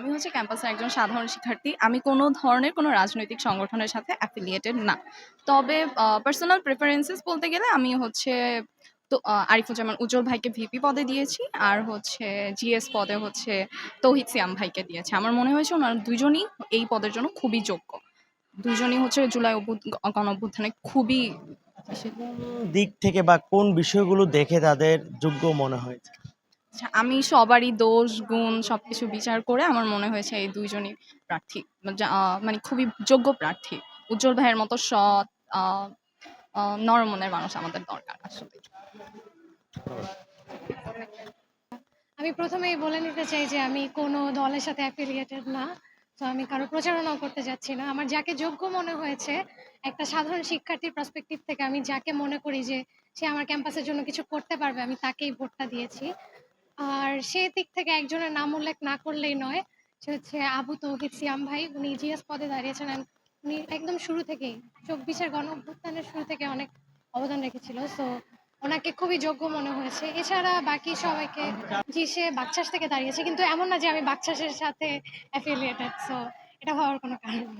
আমি হচ্ছে ক্যাম্পাসের একজন সাধারণ শিক্ষার্থী। আমি কোনো ধরনের কোনো রাজনৈতিক সংগঠনের সাথে অ্যাফিলিয়েটেড না। তবে পার্সোনাল প্রেফারেন্সেস বলতে গেলে আমি হচ্ছে, তো আরিফুজ্জামান উজ্জ্বল ভাইকে ভিপি পদে দিয়েছি আর হচ্ছে জিএস পদে হচ্ছে তৌহিদ সিয়াম ভাইকে দিয়েছি। আমার মনে হয়েছে ওনারা দুজনই এই পদের জন্য খুবই যোগ্য। দুজনই হচ্ছে জুলাই গণ অভ্যুত্থানে খুবই দিক থেকে বা কোন বিষয়গুলো দেখে তাদের যোগ্য মনে হয়েছে আমি সবারই দোষ গুণ সবকিছু বিচার করে আমার মনে হয়েছে এই দুইজনই প্রার্থী। মানে খুবই যোগ্য প্রার্থী। উজ্জ্বল ভাইয়ের মতো সৎ আহ, আহ, নরম মানুষ আমাদের দরকার আসলে। আমি প্রথমেই বলে নিতে চাই যে আমি কোনো দলের সাথে অ্যাফিলিয়েটেড না তো আমি কারও প্রচারণাও করতে যাচ্ছি না। আমার যাকে যোগ্য মনে হয়েছে একটা সাধারণ শিক্ষার্থীর পার্সপেক্টিভ থেকে আমি যাকে মনে করি যে সে আমার ক্যাম্পাসের জন্য কিছু করতে পারবে আমি তাকেই ভোটটা দিয়েছি। আর সে দিক থেকে একজনের নাম উল্লেখ না করলেই নয়, সে হচ্ছে আবু তৌহিদ সিয়াম ভাই। উনি জিএস পদে দাঁড়িয়েছেন উনি একদম শুরু থেকেই, চব্বিশের গণ অভ্যুত্থানের শুরু থেকে অনেক অবদান রেখেছিল। সো ওনাকে খুবই যোগ্য মনে হয়েছে। এছাড়া বাকি সবাইকে জি সে বাকচাস থেকে দাঁড়িয়েছে, কিন্তু এমন না যে আমি বাকচাসের সাথে অ্যাফিলিয়েটেড সো এটা হওয়ার কোনো কারণ নেই।